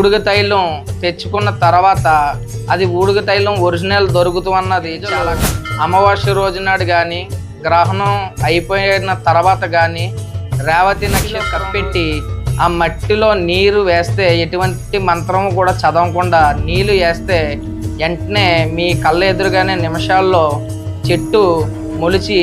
ఊడుగ తైలం తెచ్చుకున్న తర్వాత అది ఊడుగ తైలం ఒరిజినల్ దొరుకుతున్నది చాలా అమావాస్య రోజు నాడు కానీ గ్రహణం అయిపోయిన తర్వాత కానీ రేవతి నక్షత్రం పెట్టి ఆ మట్టిలో నీరు వేస్తే ఎటువంటి మంత్రం కూడా చదవకుండా నీళ్ళు వేస్తే వెంటనే మీ కళ్ళ ఎదురుగానే నిమిషాల్లో చెట్టు మొలిచి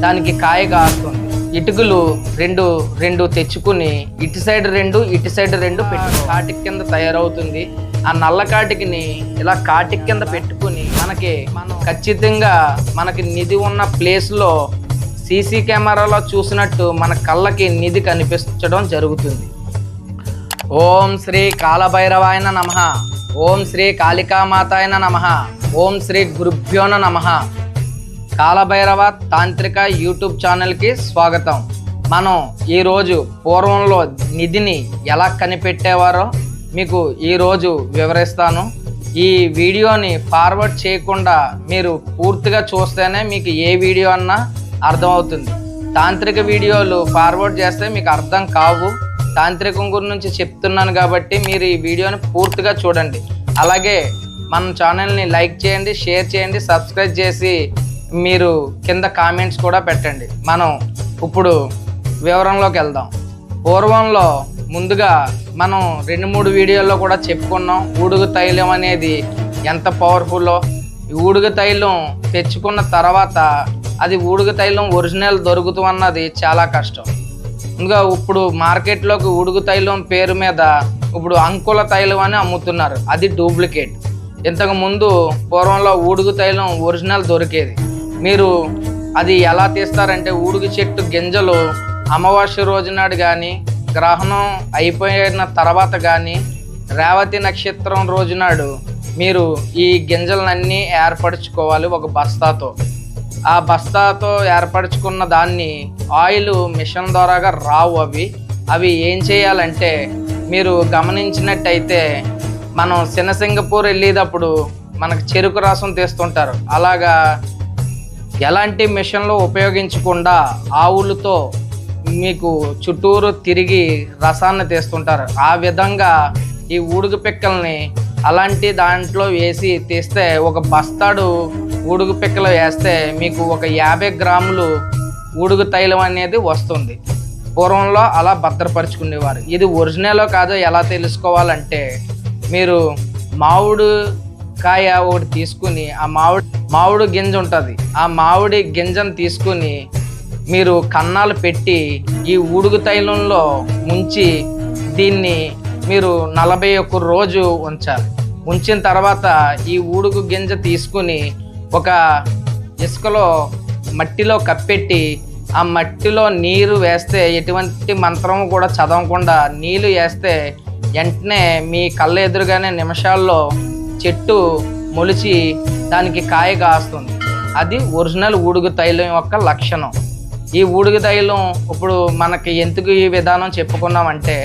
దానికి కాయ కాస్తుంది ఇటుకలు రెండు రెండు తెచ్చుకుని ఇటు సైడ్ రెండు ఇటు సైడ్ రెండు పెట్టు కాటికి కింద తయారవుతుంది. ఆ నల్ల కాటికిని ఇలా కాటికి కింద పెట్టుకుని మనకి మనం ఖచ్చితంగా మనకి నిధి ఉన్న ప్లేస్లో సీసీ కెమెరాలో చూసినట్టు మన కళ్ళకి నిధి కనిపించడం జరుగుతుంది. ఓం శ్రీ కాలభైరవాయన నమ. ఓం శ్రీ కాళికామాతాయన నమ. ఓం శ్రీ గురుభ్యోన నమ. కాలభైరవ తాంత్రిక యూట్యూబ్ ఛానల్కి స్వాగతం. మనం ఈరోజు పూర్వంలో నిధిని ఎలా కనిపెట్టేవారో మీకు ఈరోజు వివరిస్తాను. ఈ వీడియోని ఫార్వర్డ్ చేయకుండా మీరు పూర్తిగా చూస్తేనే మీకు ఏ వీడియో అన్నా అర్థమవుతుంది. తాంత్రిక వీడియోలు ఫార్వర్డ్ చేస్తే మీకు అర్థం కావు. తాంత్రికం గురించి చెప్తున్నాను కాబట్టి మీరు ఈ వీడియోని పూర్తిగా చూడండి. అలాగే మన ఛానల్ని లైక్ చేయండి షేర్ చేయండి సబ్స్క్రైబ్ చేసి మీరు కింద కామెంట్స్ కూడా పెట్టండి. మనం ఇప్పుడు వివరంలోకి వెళ్దాం. పూర్వంలో ముందుగా మనం రెండు మూడు వీడియోల్లో కూడా చెప్పుకున్నాం ఊడుగు తైలం అనేది ఎంత పవర్ఫుల్లో ఈ ఊడుగు తైలం తెచ్చుకున్న తర్వాత అది ఊడుగు తైలం ఒరిజినల్ దొరుకుతున్నది చాలా కష్టం. ఇంకా ఇప్పుడు మార్కెట్లోకి ఉడుగు తైలం పేరు మీద ఇప్పుడు అంకుల తైలం అని అమ్ముతున్నారు. అది డూప్లికేట్ ఇంతకు ముందు పూర్వంలో ఊడుగు తైలం ఒరిజినల్ దొరికేది. మీరు అది ఎలా తీస్తారంటే ఊడుగు చెట్టు గింజలు అమావాస్య రోజు నాడు కానీ గ్రహణం అయిపోయిన తర్వాత కానీ రేవతి నక్షత్రం రోజు నాడు మీరు ఈ గింజలన్నీ ఏర్పరచుకోవాలి ఒక బస్తాతో. ఆ బస్తాతో ఏర్పరచుకున్న దాన్ని ఆయిల్ మిషన్ ద్వారాగా రావు అవి. అవి ఏం చేయాలంటే మీరు గమనించినట్టయితే మనం సింగపూర్ వెళ్ళేటప్పుడు మనకు చెరుకు రసం తీస్తుంటారు. అలాగా ఎలాంటి మిషన్లు ఉపయోగించకుండా ఆవులతో మీకు చుట్టూరు తిరిగి రసాన్ని తీస్తుంటారు. ఆ విధంగా ఈ ఊడుగు పిక్కల్ని అలాంటి దాంట్లో వేసి తీస్తే ఒక బస్తాడు ఊడుగు పిక్కలు వేస్తే మీకు ఒక యాభై గ్రాములు ఊడుగు తైలం అనేది వస్తుంది. పూర్వంలో అలా భద్రపరుచుకునేవారు. ఇది ఒరిజినలో కాదో ఎలా తెలుసుకోవాలంటే మీరు మామిడి కాయ ఒకటి తీసుకుని ఆ మామిడి మామిడి గింజ ఉంటుంది. ఆ మామిడి గింజను తీసుకుని మీరు కన్నాలు పెట్టి ఈ ఉడుగు తైలంలో ముంచి దీన్ని మీరు నలభై ఒక్క రోజు ఉంచాలి. ఉంచిన తర్వాత ఈ ఊడుగు గింజ తీసుకుని ఒక ఇసుకలో మట్టిలో కప్పెట్టి ఆ మట్టిలో నీరు వేస్తే ఎటువంటి మంత్రం కూడా చదవకుండా నీళ్ళు వేస్తే వెంటనే మీ కళ్ళ ఎదురుగానే నిమిషాల్లో చెట్టు మొలిచి దానికి కాయ కాస్తుంది. అది ఒరిజినల్ ఊడుగు తైలం యొక్క లక్షణం. ఈ ఊడుగు తైలం ఇప్పుడు మనకి ఎందుకు ఈ విధానం చెప్పుకున్నామంటే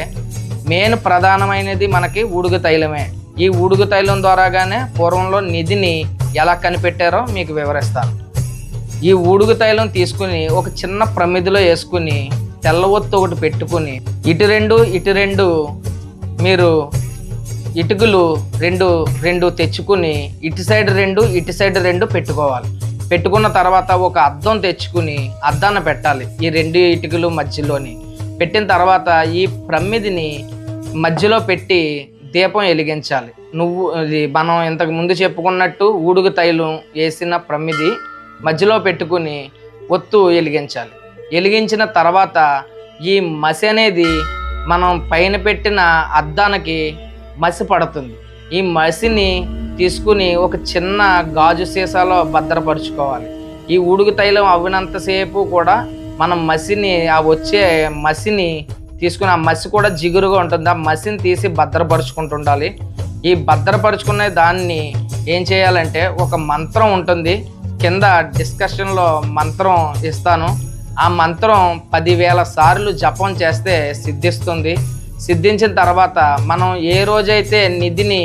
మెయిన్ ప్రధానమైనది మనకి ఊడుగు తైలమే. ఈ ఊడుగు తైలం ద్వారాగానే పూర్వంలో నిధిని ఎలా కనిపెట్టారో మీకు వివరిస్తాను. ఈ ఊడుగు తైలం తీసుకుని ఒక చిన్న ప్రమిదిలో వేసుకుని తెల్ల ఒత్తు ఒకటి పెట్టుకుని ఇటు రెండు ఇటు రెండు మీరు ఇటుకలు రెండు రెండు తెచ్చుకుని ఇటు సైడ్ రెండు ఇటు సైడ్ రెండు పెట్టుకోవాలి. పెట్టుకున్న తర్వాత ఒక అద్దం తెచ్చుకుని అద్దాన్ని పెట్టాలి ఈ రెండు ఇటుకలు మధ్యలోని. పెట్టిన తర్వాత ఈ ప్రమిదిని మధ్యలో పెట్టి దీపం వెలిగించాలి. నువ్వు ఇది మనం ఇంతకు ముందు చెప్పుకున్నట్టు ఊడుగు తైలం వేసిన ప్రమిది మధ్యలో పెట్టుకుని ఒత్తు వెలిగించాలి. వెలిగించిన తర్వాత ఈ మసి అనేది మనం పైన పెట్టిన అద్దానికి మసి పడుతుంది ఈ మసిని తీసుకుని ఒక చిన్న గాజు సీసాలో భద్రపరుచుకోవాలి. ఈ ఉడుగు తైలం అవినంతసేపు కూడా మనం మసిని ఆ వచ్చే మసిని తీసుకుని ఆ మసి కూడా జిగురుగా ఉంటుంది. ఆ మసిని తీసి భద్రపరుచుకుంటుండాలి. ఈ భద్రపరుచుకునే దాన్ని ఏం చేయాలంటే ఒక మంత్రం ఉంటుంది. కింద డిస్కషన్లో మంత్రం ఇస్తాను. ఆ మంత్రం పదివేల సార్లు జపం చేస్తే సిద్ధిస్తుంది. సిద్ధించిన తర్వాత మనం ఏ రోజైతే నిధిని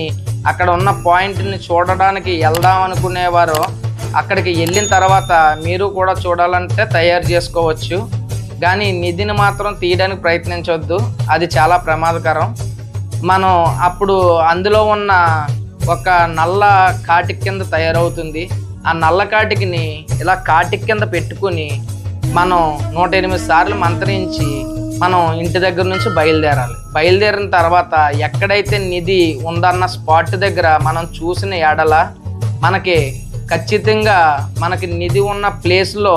అక్కడ ఉన్న పాయింట్ని చూడడానికి వెళ్దాం అనుకునేవారో అక్కడికి వెళ్ళిన తర్వాత మీరు కూడా చూడాలంటే తయారు చేసుకోవచ్చు. కానీ నిధిని మాత్రం తీయడానికి ప్రయత్నించవద్దు అది చాలా ప్రమాదకరం. మనం అప్పుడు అందులో ఉన్న ఒక నల్ల కాటి కింద తయారవుతుంది. ఆ నల్ల కాటికిని ఇలా కాటికి కింద పెట్టుకుని మనం నూట ఎనిమిది సార్లు మంత్రించి మనం ఇంటి దగ్గర నుంచి బయలుదేరాలి. బయలుదేరిన తర్వాత ఎక్కడైతే నిధి ఉందన్న స్పాట్ దగ్గర మనం చూసిన ఎడల మనకి ఖచ్చితంగా మనకి నిధి ఉన్న ప్లేస్లో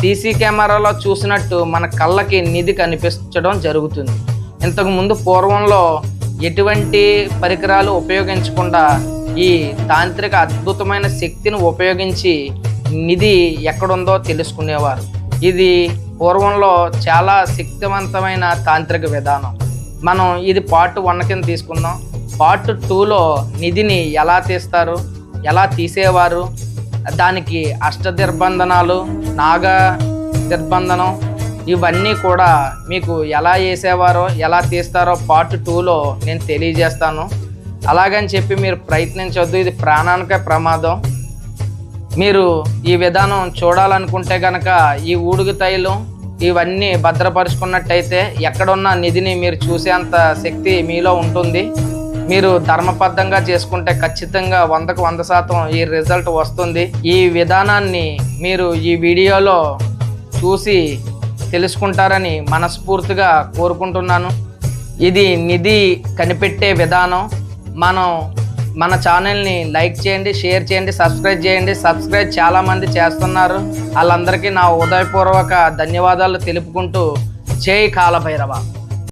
సీసీ కెమెరాలో చూసినట్టు మన కళ్ళకి నిధి కనిపించడం జరుగుతుంది. ఇంతకుముందు పూర్వంలో ఎటువంటి పరికరాలు ఉపయోగించకుండా ఈ తాంత్రిక అద్భుతమైన శక్తిని ఉపయోగించి నిధి ఎక్కడుందో తెలుసుకునేవారు. ఇది పూర్వంలో చాలా శక్తివంతమైన తాంత్రిక విధానం. మనం ఇది పార్ట్ వన్ కింద తీసుకుందాం. పార్ట్ టూలో నిధిని ఎలా తీస్తారు? ఎలా తీసేవారు? దానికి అష్ట దిర్బంధనాలు నాగ దిర్బంధనం ఇవన్నీ కూడా మీకు ఎలా వేసేవారో ఎలా తీస్తారో పార్ట్ టూలో నేను తెలియజేస్తాను. అలాగని చెప్పి మీరు ప్రయత్నించొద్దు ఇది ప్రాణానికే ప్రమాదం. మీరు ఈ విధానం చూడాలనుకుంటే కనుక ఈ ఊడుగు తైలం ఇవన్నీ భద్రపరుచుకున్నట్టయితే ఎక్కడున్న నిధిని మీరు చూసేంత శక్తి మీలో ఉంటుంది. మీరు ధర్మబద్ధంగా చేసుకుంటే ఖచ్చితంగా వందకు వంద శాతం ఈ రిజల్ట్ వస్తుంది. ఈ విధానాన్ని మీరు ఈ వీడియోలో చూసి తెలుసుకుంటారని మనస్ఫూర్తిగా కోరుకుంటున్నాను. ఇది నిధి కనిపెట్టే విధానం. మనం మన ఛానల్ని లైక్ చేయండి షేర్ చేయండి సబ్స్క్రైబ్ చేయండి. సబ్స్క్రైబ్ చాలామంది చేస్తున్నారు. వాళ్ళందరికీ నా ఉదయపూర్వక ధన్యవాదాలు తెలుపుకుంటూ చేయి కాలభైరవ.